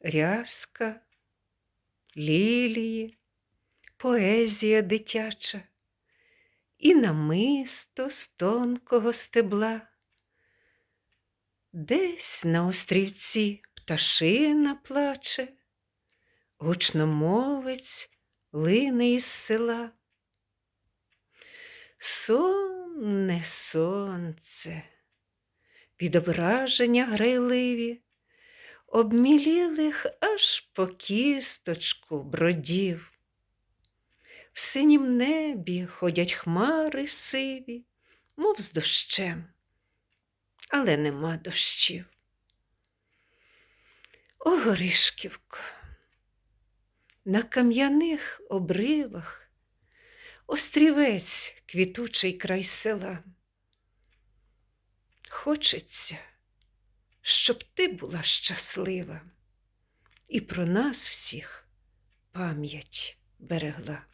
рязка, лілії, поезія дитяча і намисто з тонкого стебла. Десь на острівці пташина плаче, гучномовець лине із села. Сонне сонце, відображення грайливі, обмілілих аж по кісточку бродів. В синім небі ходять хмари сиві, мов з дощем, але нема дощів. О, Горишківко, на кам'яних обривах острівець квітучий край села. Хочеться, щоб ти була щаслива і про нас всіх пам'ять берегла.